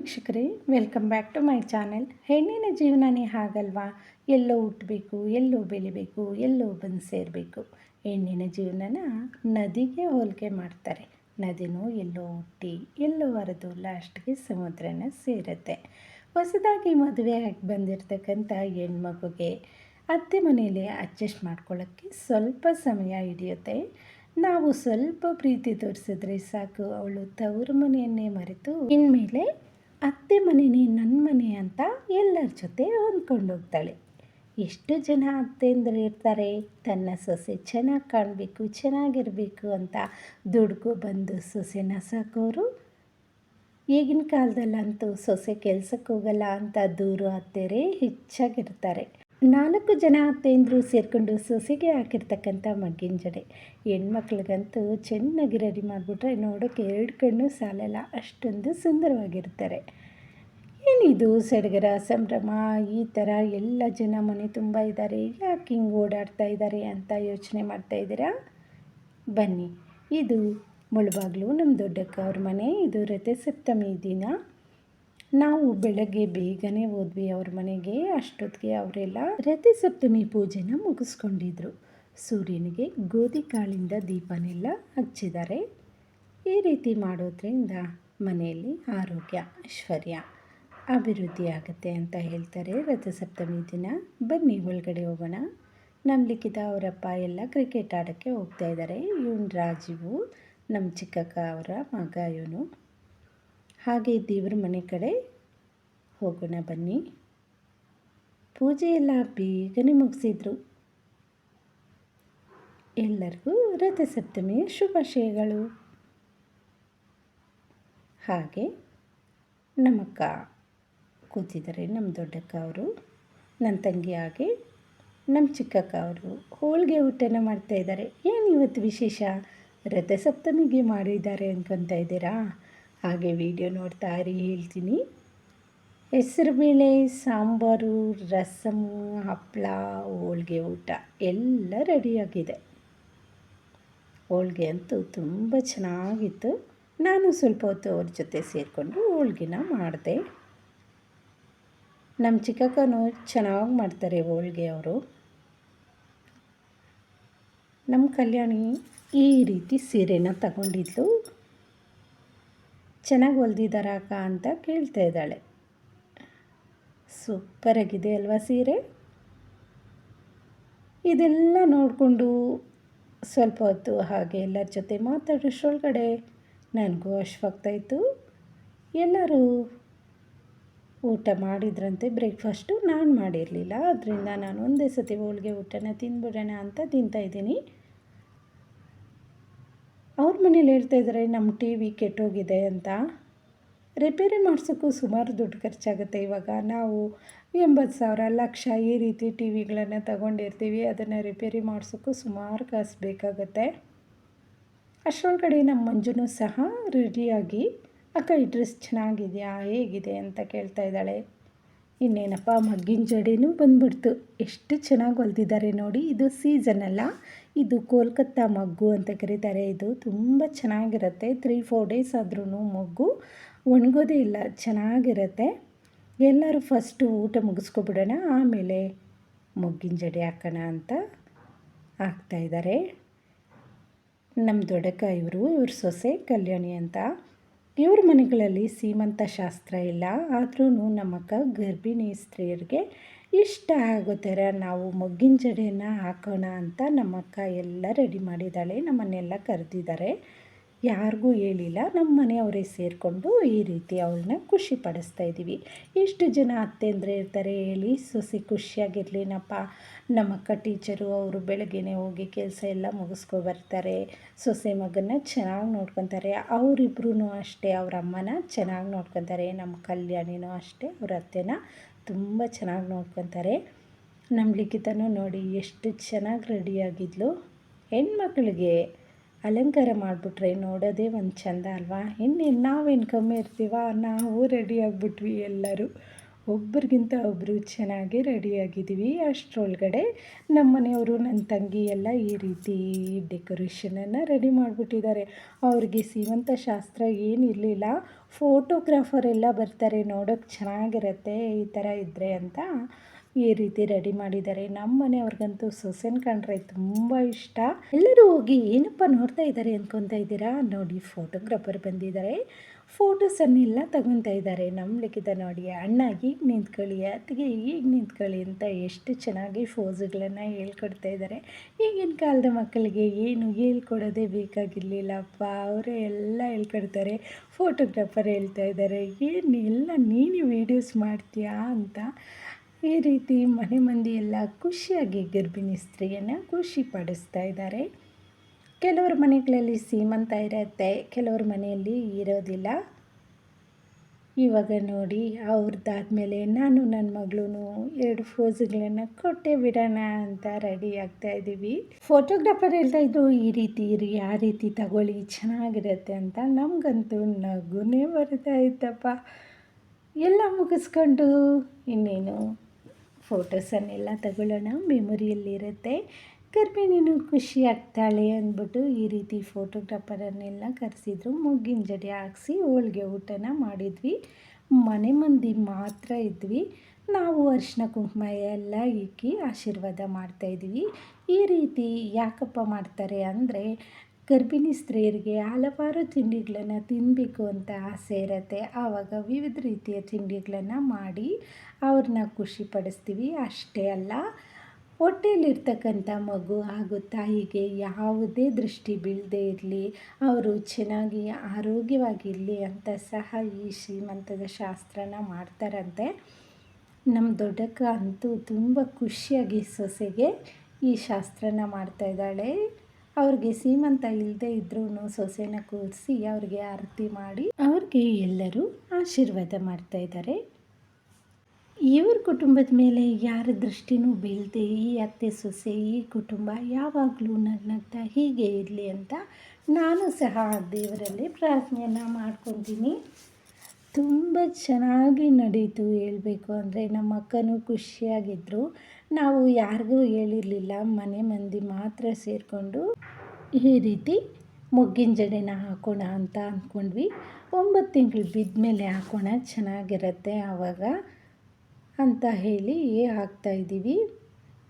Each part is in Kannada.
ವೀಕ್ಷಕರೇ welcome back to my channel ಹೆಣ್ಣಿನ ಜೀವನನೇ ಹಾಗಲ್ವಾ? ಎಲ್ಲೋ ಹುಟ್ಟಬೇಕು ಎಲ್ಲೋ ಬೆಳಿಬೇಕು, ಎಲ್ಲೋ ಬಂದು ಸೇರಬೇಕು. ಹೆಣ್ಣಿನ ಜೀವನನ ನದಿಗೆ ಹೋಲಿಕೆ ಮಾಡ್ತಾರೆ. ನದಿನೂ ಎಲ್ಲೋ ಹುಟ್ಟಿ, ಎಲ್ಲೋ ಹರಿದು ಲಾಸ್ಟ್ಗೆ ಸಮುದ್ರನ ಸೇರುತ್ತೆ. ಹೊಸದಾಗಿ ಮದುವೆ ಆಗಿ ಬಂದಿರತಕ್ಕಂಥ ಹೆಣ್ಮಗುಗೆ ಅತ್ತೆ ಮನೆಯಲ್ಲಿ ಅಡ್ಜಸ್ಟ್ ಮಾಡ್ಕೊಳ್ಳೋಕ್ಕೆ ಸ್ವಲ್ಪ ಸಮಯ ಹಿಡಿಯುತ್ತೆ. ನಾವು ಸ್ವಲ್ಪ ಪ್ರೀತಿ ತೋರಿಸಿದ್ರೆ ಸಾಕು, ಅವಳು ತವರು ಮನೆಯನ್ನೇ ಮರೆತು ಇನ್ಮೇಲೆ ಅತ್ತೆ ಮನೆನೇ ನನ್ನ ಮನೆ ಅಂತ ಎಲ್ಲರ ಜೊತೆ ಹೊಂದ್ಕೊಂಡು ಹೋಗ್ತಾಳೆ ಎಷ್ಟು ಜನ ಅತ್ತೆಂದ್ರೆ ಇರ್ತಾರೆ? ತನ್ನ ಸೊಸೆ ಚೆನ್ನಾಗಿ ಕಾಣಬೇಕು, ಚೆನ್ನಾಗಿರಬೇಕು ಅಂತ ದುಡ್ಕೊ ಬಂದು ಸೊಸೆನ ಸಾಕೋರು? ಈಗಿನ ಕಾಲದಲ್ಲಂತೂ ಸೊಸೆ ಕೆಲಸಕ್ಕೆ ಹೋಗಲ್ಲ ಅಂತ ದೂರು ಅತ್ತೆರೇ ಹೆಚ್ಚಾಗಿರ್ತಾರೆ. ನಾಲ್ಕು ಜನ ಅತ್ತೆಯಂದರು ಸೇರಿಕೊಂಡು ಸೊಸೆಗೆ ಹಾಕಿರ್ತಕ್ಕಂಥ ಮಗ್ಗಿನ ಜಡೆ. ಹೆಣ್ಮಕ್ಳಿಗಂತೂ ಚೆನ್ನಾಗಿ ರೆಡಿ ಮಾಡಿಬಿಟ್ರೆ ನೋಡೋಕ್ಕೆ ಎರಡು ಕಣ್ಣು ಸಾಲಲ್ಲ, ಅಷ್ಟೊಂದು ಸುಂದರವಾಗಿರ್ತಾರೆ. ಏನಿದು ಸಡಗರ, ಸಂಭ್ರಮ, ಈ ಥರ ಎಲ್ಲ ಜನ ಮನೆ ತುಂಬ ಇದ್ದಾರೆ, ಯಾಕೆ ಹಿಂಗೆ ಓಡಾಡ್ತಾ ಇದ್ದಾರೆ ಅಂತ ಯೋಚನೆ ಮಾಡ್ತಾ ಇದ್ದೀರಾ? ಬನ್ನಿ, ಇದು ಮುಳುಬಾಗ್ಲು ನಮ್ಮ ದೊಡ್ಡಕ್ಕ ಅವ್ರ ಮನೆ, ಇದು ರಥಸಪ್ತಮಿ ದಿನ. ನಾವು ಬೆಳಗ್ಗೆ ಬೇಗನೆ ಹೋದ್ವಿ ಅವ್ರ ಮನೆಗೆ, ಅಷ್ಟೊತ್ತಿಗೆ ಅವರೆಲ್ಲ ರಥಸಪ್ತಮಿ ಪೂಜೆನ ಮುಗಿಸ್ಕೊಂಡಿದ್ರು. ಸೂರ್ಯನಿಗೆ ಗೋಧಿ ಕಾಳಿಂದ ದೀಪನೆಲ್ಲ ಹಚ್ಚಿದ್ದಾರೆ. ಈ ರೀತಿ ಮಾಡೋದ್ರಿಂದ ಮನೆಯಲ್ಲಿ ಆರೋಗ್ಯ ಐಶ್ವರ್ಯ ಅಭಿವೃದ್ಧಿ ಆಗುತ್ತೆ ಅಂತ ಹೇಳ್ತಾರೆ ರಥಸಪ್ತಮಿ ದಿನ. ಬನ್ನಿ ಒಳಗಡೆ ಹೋಗೋಣ. ನಮ್ಮ ಲಿಖಿತ ಅವರಪ್ಪ ಎಲ್ಲ ಕ್ರಿಕೆಟ್ ಆಡೋಕ್ಕೆ ಹೋಗ್ತಾ ಇದ್ದಾರೆ. ಇವನು ರಾಜೀವು ನಮ್ಮ ಚಿಕ್ಕಕ್ಕ ಅವರ ಮಗ ಇವನು. ಹಾಗೆ ದೇವ್ರ ಮನೆ ಕಡೆ ಹೋಗೋಣ ಬನ್ನಿ. ಪೂಜೆಯೆಲ್ಲ ಬೇಗನೆ ಮುಗಿಸಿದ್ರು. ಎಲ್ಲರಿಗೂ ರಥಸಪ್ತಮಿಯ ಶುಭಾಶಯಗಳು. ಹಾಗೆ ನಮ್ಮಕ್ಕ ಕೂತಿದ್ದಾರೆ, ನಮ್ಮ ದೊಡ್ಡಕ್ಕ ಅವರು, ನನ್ನ ತಂಗಿ ಹಾಗೆ ನಮ್ಮ ಚಿಕ್ಕಕ್ಕ ಅವರು ಹೋಳಿಗೆ ಊಟನ ಮಾಡ್ತಾಯಿದ್ದಾರೆ ಏನು ಇವತ್ತು ವಿಶೇಷ? ರಥಸಪ್ತಮಿಗೆ ಮಾಡಿದ್ದಾರೆ ಅಂದ್ಕೊತಾ ಇದ್ದೀರಾ? ಹಾಗೆ ವಿಡಿಯೋ ನೋಡ್ತಾ ಇರಿ, ಹೇಳ್ತೀನಿ. ಹೆಸರುಬೇಳೆ ಸಾಂಬಾರು ರಸಮ್ ಹಪ್ಪಳ ಹೋಳ್ಗೆ, ಊಟ ಎಲ್ಲ ರೆಡಿಯಾಗಿದೆ ಹೋಳ್ಗೆ ಅಂತೂ ತುಂಬ ಚೆನ್ನಾಗಿತ್ತು. ನಾನು ಸ್ವಲ್ಪ ಹೊತ್ತು ಅವ್ರ ಜೊತೆ ಸೇರಿಕೊಂಡು ಹೋಳ್ಗೆನ ಮಾಡಿದೆ. ನಮ್ಮ ಚಿಕ್ಕಕ್ಕನೂ ಚೆನ್ನಾಗಿ ಮಾಡ್ತಾರೆ ಹೋಳ್ಗೆ ಅವರು. ನಮ್ಮ ಕಲ್ಯಾಣಿ ಈ ರೀತಿ ಸೀರೆನ ತಗೊಂಡಿದ್ಲು ಚೆನ್ನಾಗಿ ಹೊಲ್ದಿದ್ದಾರ ಅಕ್ಕ ಅಂತ ಕೇಳ್ತಾ ಇದ್ದಾಳೆ. ಸೂಪರಾಗಿದೆ ಅಲ್ವಾ ಸೀರೆ? ಇದೆಲ್ಲ ನೋಡಿಕೊಂಡು ಸ್ವಲ್ಪ ಹೊತ್ತು ಹಾಗೆ ಎಲ್ಲರ ಜೊತೆ ಮಾತಾಡೋಷ್ಟೊಳಗಡೆ ನನಗೂ ಅಶ್ವಾಗ್ತಾಯಿತ್ತು ಎಲ್ಲರೂ ಊಟ ಮಾಡಿದ್ರಂತೆ ಬ್ರೇಕ್ಫಾಸ್ಟು. ನಾನು ಮಾಡಿರಲಿಲ್ಲ. ಅದರಿಂದ ನಾನು ಒಂದೇ ಸತಿ ಹೋಳಿಗೆ ಊಟನ ತಿಂದ್ಬಿಡೋಣ ಅಂತ ತಿಂತಾಯಿದ್ದೀನಿ ಅವ್ರ ಮನೇಲಿ ಹೇಳ್ತಾ ಇದ್ದಾರೆ ನಮ್ಮ ಟಿ ವಿ ಕೆಟ್ಟೋಗಿದೆ ಅಂತ. ರಿಪೇರಿ ಮಾಡಿಸೋಕ್ಕೂ ಸುಮಾರು ದುಡ್ಡು ಖರ್ಚಾಗುತ್ತೆ ಇವಾಗ. ನಾವು ಎಂಬತ್ತು ಸಾವಿರ, ಲಕ್ಷ ಈ ರೀತಿ ಟಿ ವಿಗಳನ್ನು ತಗೊಂಡಿರ್ತೀವಿ. ಅದನ್ನು ರಿಪೇರಿ ಮಾಡಿಸೋಕ್ಕೂ ಸುಮಾರು ಕಾಸು ಬೇಕಾಗುತ್ತೆ. ಅಷ್ಟರೊಳಗಡೆ ನಮ್ಮ ಮಂಜುನೂ ಸಹ ರೆಡಿಯಾಗಿ ಅಕ್ಕ, ಈ ಡ್ರೆಸ್ ಚೆನ್ನಾಗಿದೆಯಾ? ಹೇಗಿದೆ? ಅಂತ ಕೇಳ್ತಾ ಇದ್ದಾಳೆ. ಇನ್ನೇನಪ್ಪ, ಮಗ್ಗಿನ ಜಡೆನೂ ಬಂದ್ಬಿಡ್ತು. ಎಷ್ಟು ಚೆನ್ನಾಗಿ ಹೊಲ್ದಿದ್ದಾರೆ ನೋಡಿ, ಇದು ಸೀಸನ್ ಅಲ್ಲ. ಇದು ಕೋಲ್ಕತ್ತಾ ಮಗ್ಗು ಅಂತ ಕರೀತಾರೆ. ಇದು ತುಂಬ ಚೆನ್ನಾಗಿರುತ್ತೆ. ತ್ರೀ ಫೋರ್ ಡೇಸ್ ಆದ್ರೂ ಮಗ್ಗು ಒಣಗೋದೇ ಇಲ್ಲ, ಚೆನ್ನಾಗಿರುತ್ತೆ. ಎಲ್ಲರೂ ಫಸ್ಟು ಊಟ ಮುಗಿಸ್ಕೊಬಿಡೋಣ, ಆಮೇಲೆ ಮಗ್ಗಿನ ಜಡೆ ಹಾಕೋಣ ಅಂತ ಹಾಕ್ತಾಯಿದ್ದಾರೆ ನಮ್ಮ ದೊಡ್ಡಕ್ಕ ಇವರು, ಇವ್ರ ಸೊಸೆ ಕಲ್ಯಾಣಿ ಅಂತ. ಇವ್ರ ಮನೆಗಳಲ್ಲಿ ಸೀಮಂತ ಶಾಸ್ತ್ರ ಇಲ್ಲ ಆದ್ರೂ ನಮ್ಮಕ್ಕ ಗರ್ಭಿಣಿ ಸ್ತ್ರೀಯರಿಗೆ ಇಷ್ಟ ಆಗೋ ಥರ ನಾವು ಮೊಗ್ಗಿನ ಜಡೆಯನ್ನು ಹಾಕೋಣ ಅಂತ ನಮ್ಮಕ್ಕ ಎಲ್ಲ ರೆಡಿ ಮಾಡಿದ್ದಾಳೆ, ನಮ್ಮನ್ನೆಲ್ಲ ಕರೆದಿದ್ದಾರೆ. ಯಾರಿಗೂ ಹೇಳಿಲ್ಲ. ನಮ್ಮ ಮನೆಯವರೇ ಸೇರಿಕೊಂಡು ಈ ರೀತಿ ಅವಳನ್ನ ಖುಷಿ ಪಡಿಸ್ತಾ ಇದ್ದೀವಿ. ಎಷ್ಟು ಜನ ಅತ್ತೆ ಅಂದರೆ ಇರ್ತಾರೆ ಹೇಳಿ, ಸೊಸಿ ಖುಷಿಯಾಗಿರ್ಲಿನಪ್ಪ. ನಮ್ಮಕ್ಕ ಟೀಚರು ಅವರು ಬೆಳಗ್ಗೆನೇ ಹೋಗಿ ಕೆಲಸ ಎಲ್ಲ ಮುಗಿಸ್ಕೊ ಬರ್ತಾರೆ. ಸೊಸೆ ಮಗನ ಚೆನ್ನಾಗಿ ನೋಡ್ಕೊತಾರೆ. ಅವರಿಬ್ರು ಅಷ್ಟೇ, ಅವ್ರ ಅಮ್ಮನ ಚೆನ್ನಾಗಿ ನೋಡ್ಕೊತಾರೆ. ನಮ್ಮ ಕಲ್ಯಾಣಿನೂ ಅಷ್ಟೇ, ಅವ್ರ ಅತ್ತೆನ ತುಂಬ ಚೆನ್ನಾಗಿ ನೋಡ್ಕೊತಾರೆ. ನಮ್ಮ ಲಿಖಿತನೂ ನೋಡಿ ಎಷ್ಟು ಚೆನ್ನಾಗಿ ರೆಡಿಯಾಗಿದ್ಲು ಹೆಣ್ಮಕ್ಳಿಗೆ. ಅಲಂಕಾರ ಮಾಡಿಬಿಟ್ರೆ ನೋಡೋದೇ ಒಂದು ಚಂದ ಅಲ್ವಾ? ಇನ್ನೇನು ನಾವೇನು ಕಮ್ಮಿ ಇರ್ತೀವ? ನಾವು ರೆಡಿ ಆಗಿಬಿಟ್ವಿ ಎಲ್ಲರೂ. ಒಬ್ರಿಗಿಂತ ಒಬ್ಬರು ಚೆನ್ನಾಗಿ ರೆಡಿಯಾಗಿದ್ದೀವಿ ಅಷ್ಟರೊಳಗಡೆ ನಮ್ಮ ಮನೆಯವರು ನನ್ನ ತಂಗಿ ಎಲ್ಲ ಈ ರೀತಿ ಡೆಕೋರೇಷನನ್ನು ರೆಡಿ ಮಾಡಿಬಿಟ್ಟಿದ್ದಾರೆ. ಅವ್ರಿಗೆ ಸೀಮಂತ ಶಾಸ್ತ್ರ ಏನಿರಲಿಲ್ಲ ಫೋಟೋಗ್ರಾಫರ್ ಎಲ್ಲ ಬರ್ತಾರೆ ನೋಡೋಕ್ಕೆ ಚೆನ್ನಾಗಿರುತ್ತೆ ಈ ಥರ ಇದ್ದರೆ ಅಂತ. ಈ ರೀತಿ ರೆಡಿ ಮಾಡಿದ್ದಾರೆ. ನಮ್ಮ ಮನೆಯವ್ರಿಗಂತೂ ಸೊಸೆನ ಕಂಡ್ರೆ ತುಂಬ ಇಷ್ಟ. ಎಲ್ಲರೂ ಹೋಗಿ ಏನಪ್ಪ ನೋಡ್ತಾ ಇದ್ದಾರೆ ಅಂದ್ಕೊತಾ ಇದ್ದೀರಾ? ನೋಡಿ ಫೋಟೋಗ್ರಾಫರ್ ಬಂದಿದ್ದಾರೆ. ಫೋಟೋಸನ್ನೆಲ್ಲ ತಗೊತಾ ಇದ್ದಾರೆ. ನಮ್ಮ ಲಿಖಿತ ನೋಡಿ, ಅಣ್ಣ ಈಗ ನಿಂತ್ಕೊಳ್ಳಿ, ಅತ್ತಿಗೆ ಈಗ ನಿಂತ್ಕೊಳ್ಳಿ ಅಂತ ಎಷ್ಟು ಚೆನ್ನಾಗಿ ಫೋಸುಗಳನ್ನು ಹೇಳ್ಕೊಡ್ತಾ ಇದ್ದಾರೆ. ಈಗಿನ ಕಾಲದ ಮಕ್ಕಳಿಗೆ ಏನು ಹೇಳ್ಕೊಡೋದೇ ಬೇಕಾಗಿರಲಿಲ್ಲಪ್ಪ ಅವರೇ ಎಲ್ಲ ಹೇಳ್ಕೊಡ್ತಾರೆ. ಫೋಟೋಗ್ರಾಫರ್ ಹೇಳ್ತಾ ಇದ್ದಾರೆ, ಏನು ಎಲ್ಲ ನೀನು ವೀಡಿಯೋಸ್ ಮಾಡ್ತೀಯಾ? ಅಂತ. ಈ ರೀತಿ ಮನೆ ಮಂದಿ ಎಲ್ಲ ಖುಷಿಯಾಗಿ ಗರ್ಭಿಣಿ ಸ್ತ್ರೀಯನ್ನು ಖುಷಿ ಪಡಿಸ್ತಾ ಇದ್ದಾರೆ. ಕೆಲವ್ರ ಮನೆಗಳಲ್ಲಿ ಸೀಮಂತ ಇರುತ್ತೆ, ಕೆಲವ್ರ ಮನೆಯಲ್ಲಿ ಇರೋದಿಲ್ಲ. ಇವಾಗ ನೋಡಿ ಅವ್ರದ್ದಾದ್ಮೇಲೆ ನಾನು ನನ್ನ ಮಗಳೂ ಎರಡು ಫೋಸ್ಗಳನ್ನು ಕೊಟ್ಟೆ ಬಿಡೋಣ ಅಂತ ರೆಡಿ ಆಗ್ತಾ ಇದ್ದೀವಿ. ಫೋಟೋಗ್ರಾಫರ್ ಹೇಳ್ತಾ ಇದ್ರು, ಈ ರೀತಿ ಇರಿ, ಆ ರೀತಿ ತಗೊಳ್ಳಿ, ಚೆನ್ನಾಗಿರುತ್ತೆ ಅಂತ. ನಮಗಂತೂ ನಗುನೇ ಬರ್ತಾ ಇತ್ತಪ್ಪ. ಎಲ್ಲ ಮುಗಿಸ್ಕೊಂಡು ಇನ್ನೇನು? ಫೋಟೋಸನ್ನೆಲ್ಲ ತಗೊಳ್ಳೋಣ. ಮೆಮೊರಿಯಲ್ಲಿರುತ್ತೆ. ಗರ್ಭಿಣಿನೂ ಖುಷಿ ಆಗ್ತಾಳೆ ಅಂದ್ಬಿಟ್ಟು ಈ ರೀತಿ ಫೋಟೋಗ್ರಾಫರನ್ನೆಲ್ಲ ಕರೆಸಿದ್ರು. ಮುಗ್ಗಿನ ಜಡೆ ಹಾಕ್ಸಿ ಹೋಳಿಗೆ ಊಟನ ಮಾಡಿದ್ವಿ. ಮನೆ ಮಂದಿ ಮಾತ್ರ ಇದ್ವಿ. ನಾವು ಅರಿಶಿನ ಕುಂಕುಮ ಎಲ್ಲ ಇಕ್ಕಿ ಆಶೀರ್ವಾದ ಮಾಡ್ತಾಯಿದ್ವಿ ಈ ರೀತಿ ಯಾಕಪ್ಪ ಮಾಡ್ತಾರೆ ಅಂದರೆ ಗರ್ಭಿಣಿ ಸ್ತ್ರೀಯರಿಗೆ ಹಲವಾರು ತಿಂಡಿಗಳನ್ನು ತಿನ್ನಬೇಕು ಅಂತ ಆಸೆ ಇರುತ್ತೆ. ಆವಾಗ ವಿವಿಧ ರೀತಿಯ ತಿಂಡಿಗಳನ್ನು ಮಾಡಿ ಅವ್ರನ್ನ ಖುಷಿಪಡಿಸ್ತೀವಿ. ಅಷ್ಟೇ ಅಲ್ಲ, ಹೊಟ್ಟೆಯಲ್ಲಿರ್ತಕ್ಕಂಥ ಮಗು ಹಾಗೂ ತಾಯಿಗೆ ಯಾವುದೇ ದೃಷ್ಟಿ ಬೀಳದೇ ಇರಲಿ, ಅವರು ಚೆನ್ನಾಗಿ ಆರೋಗ್ಯವಾಗಿರಲಿ ಅಂತ ಸಹ ಈ ಶ್ರೀಮಂತದ ಶಾಸ್ತ್ರನ ಮಾಡ್ತಾರಂತೆ. ನಮ್ಮ ದೊಡ್ಡಕ್ಕ ಅಂತೂ ತುಂಬ ಖುಷಿಯಾಗಿ ಸೊಸೆಗೆ ಈ ಶಾಸ್ತ್ರನ ಮಾಡ್ತಾಯಿದ್ದಾಳೆ ಅವ್ರಿಗೆ ಸೀಮಂತ ಇಲ್ಲದೆ ಇದ್ರೂ ಸೊಸೆನ ಕೂರಿಸಿ ಅವ್ರಿಗೆ ಆರತಿ ಮಾಡಿ ಅವ್ರಿಗೆ ಎಲ್ಲರೂ ಆಶೀರ್ವಾದ ಮಾಡ್ತಾ ಇದ್ದಾರೆ. ಇವ್ರ ಕುಟುಂಬದ ಮೇಲೆ ಯಾರ ದೃಷ್ಟಿನೂ ಬೀಳದೆ ಈ ಅತ್ತೆ ಸೊಸೆ ಈ ಕುಟುಂಬ ಯಾವಾಗಲೂ ನಗ್ನಗ್ತಾ ಹೀಗೆ ಇರಲಿ ಅಂತ ನಾನು ಸಹ ದೇವರಲ್ಲಿ ಪ್ರಾರ್ಥನೆಯನ್ನು ಮಾಡ್ಕೊತೀನಿ. ತುಂಬ ಚೆನ್ನಾಗಿ ನಡೀತು ಹೇಳಬೇಕು ಅಂದರೆ ನಮ್ಮ ಅಕ್ಕನೂ ಖುಷಿಯಾಗಿದ್ದರು ನಾವು ಯಾರಿಗೂ ಹೇಳಿರಲಿಲ್ಲ, ಮನೆ ಮಂದಿ ಮಾತ್ರ ಸೇರಿಕೊಂಡು ಈ ರೀತಿ ಮೊಗ್ಗಿನ ಜಡೆನ ಹಾಕೋಣ ಅಂತ ಅಂದ್ಕೊಂಡ್ವಿ. ಒಂಬತ್ತು ತಿಂಗಳು ಬಿದ್ದ ಮೇಲೆ ಹಾಕೋಣ ಚೆನ್ನಾಗಿರುತ್ತೆ ಆವಾಗ ಅಂತ ಹೇಳಿ ಹಾಕ್ತಾಯಿದ್ದೀವಿ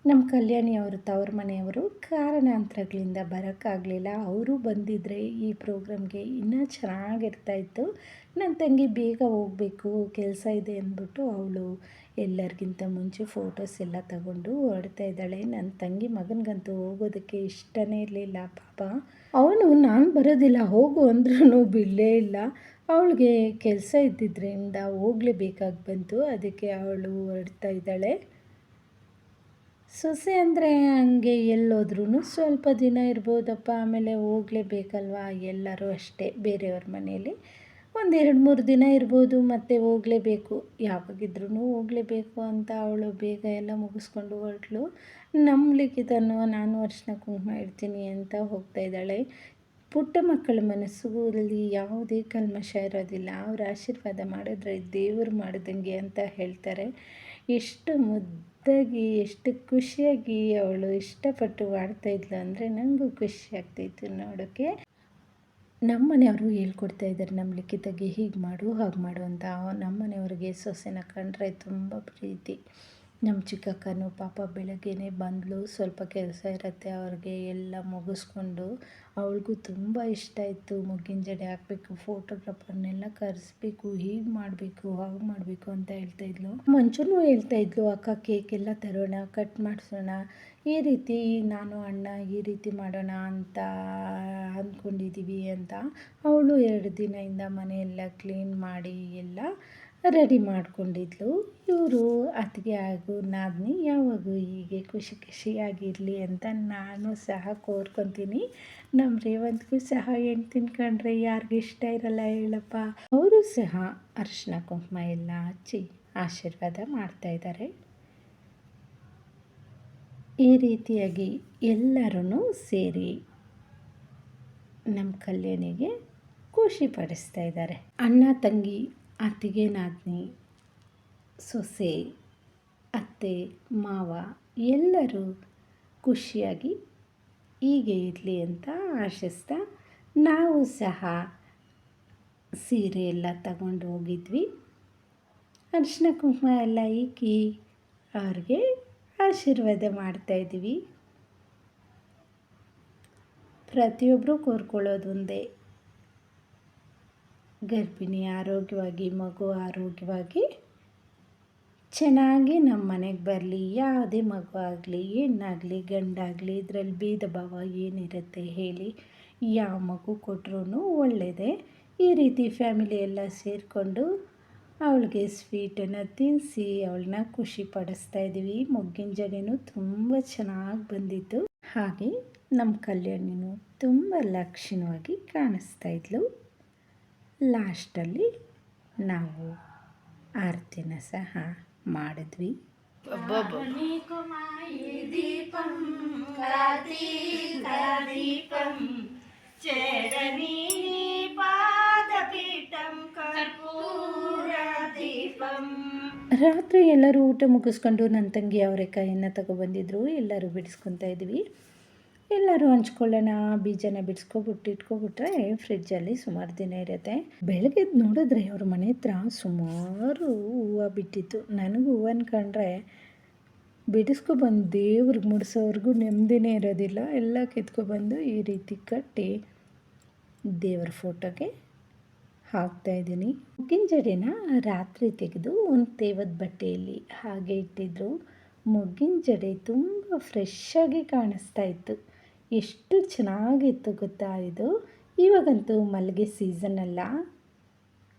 ನಮ್ಮ ಕಲ್ಯಾಣಿ ಅವರು, ತವ್ರ ಮನೆಯವರು ಕಾರಣಾಂತರಗಳಿಂದ ಬರೋಕ್ಕಾಗಲಿಲ್ಲ. ಅವರು ಬಂದಿದ್ದರೆ ಈ ಪ್ರೋಗ್ರಾಮ್ಗೆ ಇನ್ನೂ ಚೆನ್ನಾಗಿರ್ತಾಯಿತ್ತು ನನ್ನ ತಂಗಿ ಬೇಗ ಹೋಗಬೇಕು, ಕೆಲಸ ಇದೆ ಅಂದ್ಬಿಟ್ಟು ಅವಳು ಎಲ್ಲರಿಗಿಂತ ಮುಂಚೆ ಫೋಟೋಸ್ ಎಲ್ಲ ತಗೊಂಡು ಹೊರಡ್ತಾ ಇದ್ದಾಳೆ. ನನ್ನ ತಂಗಿ ಮಗನಿಗಂತೂ ಹೋಗೋದಕ್ಕೆ ಇಷ್ಟನೇ ಇರಲಿಲ್ಲ, ಪಾಪ. ಅವನು, ನಾನು ಬರೋದಿಲ್ಲ, ಹೋಗು ಅಂದ್ರೂ ಬಿಡಲೇ ಇಲ್ಲ. ಅವಳಿಗೆ ಕೆಲಸ ಇದ್ದಿದ್ದರಿಂದ ಹೋಗಲೇಬೇಕಾಗಿ ಬಂತು. ಅದಕ್ಕೆ ಅವಳು ಹೊರಡ್ತಾ ಇದ್ದಾಳೆ. ಸೊಸೆ ಅಂದರೆ ಹಂಗೆ ಎಲ್ಲೋದ್ರೂ ಸ್ವಲ್ಪ ದಿನ ಇರ್ಬೋದಪ್ಪ, ಆಮೇಲೆ ಹೋಗ್ಲೇಬೇಕಲ್ವಾ ಎಲ್ಲರೂ ಅಷ್ಟೇ ಬೇರೆಯವ್ರ ಮನೆಯಲ್ಲಿ. ಒಂದು ಎರಡು ಮೂರು ದಿನ ಇರ್ಬೋದು, ಮತ್ತು ಹೋಗಲೇಬೇಕು. ಯಾವಾಗಿದ್ರೂ ಹೋಗಲೇಬೇಕು ಅಂತ ಅವಳು ಬೇಗ ಎಲ್ಲ ಮುಗಿಸ್ಕೊಂಡು ಹೊರಟ್ಲು. ನಂಬಲಿಕ್ಕಿದನ್ನು ನಾನು ಅರ್ಶಿನ ಕುಂಕುಮ ಇಡ್ತೀನಿ ಅಂತ ಹೋಗ್ತಾ ಇದ್ದಾಳೆ. ಪುಟ್ಟ ಮಕ್ಕಳ ಮನಸ್ಸುಗಳಲ್ಲಿ ಯಾವುದೇ ಕಲ್ಮಶ ಇರೋದಿಲ್ಲ. ಅವ್ರ ಆಶೀರ್ವಾದ ಮಾಡಿದ್ರೆ ದೇವರು ಮಾಡಿದಂಗೆ ಅಂತ ಹೇಳ್ತಾರೆ. ಎಷ್ಟು ಮುದ್ದಾಗಿ, ಎಷ್ಟು ಖುಷಿಯಾಗಿ ಅವಳು ಇಷ್ಟಪಟ್ಟು ಇದ್ಲು ಅಂದರೆ ನನಗೂ ಖುಷಿ ಆಗ್ತಾಯಿತ್ತು ನೋಡೋಕ್ಕೆ ನಮ್ಮ ಮನೆಯವರು ಹೇಳ್ಕೊಡ್ತಾ ಇದ್ದಾರೆ, ನಮ್ಮ ಲಿಖಿತಗೆ ಹೀಗೆ ಮಾಡು, ಹಾಗೆ ಮಾಡು ಅಂತ. ನಮ್ಮ ಮನೆಯವ್ರಿಗೆ ಸೊಸೆನ ಕಂಡ್ರೆ ತುಂಬ ಪ್ರೀತಿ. ನಮ್ಮ ಚಿಕ್ಕಕ್ಕನು ಪಾಪ ಬೆಳಗ್ಗೆಯೇ ಬಂದಳು ಸ್ವಲ್ಪ ಕೆಲಸ ಇರುತ್ತೆ ಅವ್ರಿಗೆ ಎಲ್ಲ ಮುಗಿಸ್ಕೊಂಡು. ಅವಳಿಗೂ ತುಂಬ ಇಷ್ಟ ಇತ್ತು ಮುಗ್ಗಿನ ಜಡೆ ಹಾಕಬೇಕು ಫೋಟೋಗ್ರಾಫರ್ನೆಲ್ಲ ಕರೆಸ್ಬೇಕು, ಹೀಗೆ ಮಾಡಬೇಕು, ಹಾಗೆ ಮಾಡಬೇಕು ಅಂತ ಹೇಳ್ತಾಯಿದ್ಲು ಮಂಚೂ ಹೇಳ್ತಾಯಿದ್ಲು ಅಕ್ಕ ಕೇಕ್ ಎಲ್ಲ ತರೋಣ ಕಟ್ ಮಾಡಿಸೋಣ. ಈ ರೀತಿ ನಾನು ಅಣ್ಣ ಈ ರೀತಿ ಮಾಡೋಣ ಅಂತ ಅಂದ್ಕೊಂಡಿದ್ದೀವಿ ಅಂತ ಅವಳು ಎರಡು ದಿನದಿಂದ ಮನೆಯೆಲ್ಲ ಕ್ಲೀನ್ ಮಾಡಿ ಎಲ್ಲ ರೆಡಿ ಮಾಡ್ಕೊಂಡಿದ್ಲು. ಇವರು ಅತ್ತಿಗೆ ಹಾಗೂ ನಾದಿನಿ ಯಾವಾಗೂ ಹೀಗೆ ಖುಷಿ ಖುಷಿಯಾಗಿರಲಿ ಅಂತ ನಾನು ಸಹ ಕೋರ್ಕೊತೀನಿ. ನಮ್ಮ ರೇವಂತ್ಗೂ ಸಹ ಹೆಣ್ಣು ತಿನ್ಕೊಂಡ್ರೆ ಯಾರಿಗೂ ಇಷ್ಟ ಇರಲ್ಲ ಹೇಳಪ್ಪ. ಅವರು ಸಹ ಅರಿಶಿನ ಕುಂಕುಮ ಎಲ್ಲ ಹಚ್ಚಿ ಆಶೀರ್ವಾದ ಮಾಡ್ತಾಯಿದ್ದಾರೆ ಈ ರೀತಿಯಾಗಿ ಎಲ್ಲರೂ ಸೇರಿ ನಮ್ಮ ಕಲ್ಯಾಣಿಗೆ ಖುಷಿ ಪಡಿಸ್ತಾ ಇದ್ದಾರೆ. ಅಣ್ಣ, ತಂಗಿ ಅತ್ತಿಗೆ ನಾದಿನಿ, ಸೊಸೆ, ಅತ್ತೆ, ಮಾವ ಎಲ್ಲರೂ ಖುಷಿಯಾಗಿ ಹೀಗೆ ಇರಲಿ ಅಂತ ಆಶಿಸ್ತಾ ನಾವು ಸಹ ಸೀರೆ ಎಲ್ಲ ತಗೊಂಡು ಹೋಗಿದ್ವಿ. ಅರಿಶಿನ ಕುಂಕುಮ ಎಲ್ಲ ಇಕ್ಕಿ ಅವ್ರಿಗೆ ಆಶೀರ್ವಾದ ಮಾಡ್ತಾಯಿದ್ವಿ ಪ್ರತಿಯೊಬ್ಬರೂ ಕೋರ್ಕೊಳ್ಳೋದು ಒಂದೇ. ಗರ್ಭಿಣಿ ಆರೋಗ್ಯವಾಗಿ, ಮಗು ಆರೋಗ್ಯವಾಗಿ ಚೆನ್ನಾಗಿ ನಮ್ಮ ಮನೆಗೆ ಬರಲಿ. ಯಾವುದೇ ಮಗು ಆಗಲಿ, ಹೆಣ್ಣಾಗಲಿ, ಗಂಡಾಗಲಿ, ಇದರಲ್ಲಿ ಭೇದ ಭಾವ ಏನಿರುತ್ತೆ ಹೇಳಿ, ಯಾವ ಮಗು ಕೊಟ್ಟರು ಒಳ್ಳೆಯದೇ ಈ ರೀತಿ ಫ್ಯಾಮಿಲಿ ಎಲ್ಲ ಸೇರಿಕೊಂಡು ಅವಳಿಗೆ ಸ್ವೀಟನ್ನು ತಿನ್ನಿಸಿ ಅವಳನ್ನ ಖುಷಿ ಪಡಿಸ್ತಾ ಇದ್ದೀವಿ. ಮೊಗ್ಗಿನ ಜಡೆನೂ ತುಂಬ ಚೆನ್ನಾಗಿ ಬಂದಿತ್ತು. ಹಾಗೆ ನಮ್ಮ ಕಲ್ಯಾಣಿನೂ ತುಂಬ ಲಕ್ಷಣವಾಗಿ ಕಾಣಿಸ್ತಾ ಇದ್ಲು. ಲಾಸ್ಟಲ್ಲಿ ನಾವು ಆರತಿನ ಸಹ ಮಾಡಿದ್ವಿ. ರಾತ್ರಿ ಎಲ್ಲರೂ ಊಟ ಮುಗಿಸ್ಕೊಂಡು ನನ್ನ ತಂಗಿ ಅವರೆಕಾಯನ್ನು ತಗೊಬಂದಿದ್ರು ಎಲ್ಲರೂ ಬಿಡಿಸ್ಕೊತಾ ಇದ್ವಿ. ಎಲ್ಲರೂ ಹಂಚ್ಕೊಳ್ಳೋಣ, ಬೀಜನ ಬಿಡಿಸ್ಕೊಬಿಟ್ಟು ಇಟ್ಕೊಬಿಟ್ರೆ ಫ್ರಿಜ್ಜಲ್ಲಿ ಸುಮಾರು ದಿನ ಇರುತ್ತೆ. ಬೆಳಗ್ಗೆ ನೋಡಿದ್ರೆ ಅವ್ರ ಮನೆ ಹತ್ರ ಸುಮಾರು ಹೂವು ಬಿಟ್ಟಿತ್ತು. ನನಗೂ ಹೂವು ಅನ್ಕೊಂಡ್ರೆ ಬಿಡಿಸ್ಕೊಬಂದು ದೇವ್ರಿಗೆ ಮುಡಿಸೋವ್ರಿಗೂ ನೆಮ್ಮದಿನೇ ಇರೋದಿಲ್ಲ. ಎಲ್ಲ ಕಿತ್ಕೊಬಂದು ಈ ರೀತಿ ಕಟ್ಟಿ ದೇವ್ರ ಫೋಟೋಗೆ ಹಾಕ್ತಾಯಿದ್ದೀನಿ ಮುಗ್ಗಿನ ಜಡೆನ ರಾತ್ರಿ ತೆಗೆದು ಒಂದು ತೇವದ ಬಟ್ಟೆಯಲ್ಲಿ ಹಾಗೆ ಇಟ್ಟಿದ್ರು. ಮೊಗ್ಗಿನ ಜಡೆ ತುಂಬ ಫ್ರೆಶ್ಶಾಗಿ ಕಾಣಿಸ್ತಾ ಇತ್ತು. ಎಷ್ಟು ಚೆನ್ನಾಗಿತ್ತು ಗೊತ್ತಾ ಇದು? ಇವಾಗಂತೂ ಮಲ್ಲಿಗೆ ಸೀಸನ್ ಅಲ್ಲ.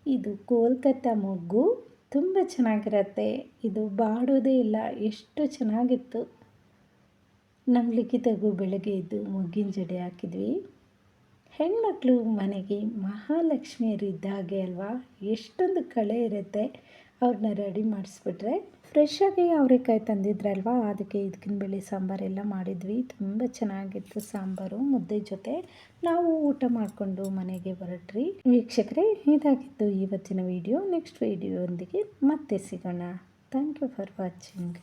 ಇದು ಕೋಲ್ಕತ್ತಾ ಮೊಗ್ಗು ತುಂಬ ಚೆನ್ನಾಗಿರತ್ತೆ. ಇದು ಬಾಡೋದೇ ಇಲ್ಲ, ಎಷ್ಟು ಚೆನ್ನಾಗಿತ್ತು. ನಮ್ಮ ಲಿಖಿತಗೂ ಬೆಳಗ್ಗೆ ಇದ್ದು ಮೊಗ್ಗಿನ ಜಡೆ ಹಾಕಿದ್ವಿ. ಹೆಣ್ಮಕ್ಳು ಮನೆಗೆ ಮಹಾಲಕ್ಷ್ಮಿಯರಿದ್ದ ಹಾಗೆ ಅಲ್ವಾ? ಎಷ್ಟೊಂದು ಕಳೆ ಇರುತ್ತೆ. ಅವ್ರನ್ನ ರೆಡಿ ಮಾಡಿಸ್ಬಿಟ್ರೆ ಫ್ರೆಶ್ಶಾಗಿ ಅವರೆಕಾಯಿ ತಂದಿದ್ರಲ್ವ? ಅದಕ್ಕೆ ಇದಕ್ಕಿನ ಬೆಳೆ ಸಾಂಬಾರೆಲ್ಲ ಮಾಡಿದ್ವಿ. ತುಂಬ ಚೆನ್ನಾಗಿತ್ತು ಸಾಂಬಾರು. ಮುದ್ದೆ ಜೊತೆ ನಾವು ಊಟ ಮಾಡಿಕೊಂಡು ಮನೆಗೆ ಹೊರಟ್ರಿ. ವೀಕ್ಷಕರೇ, ಇದಾಗಿತ್ತು ಇವತ್ತಿನ ವಿಡಿಯೋ ನೆಕ್ಸ್ಟ್ ವಿಡಿಯೋ ಒಂದಿಗೆ ಮತ್ತೆ ಸಿಗೋಣ. Thank you for watching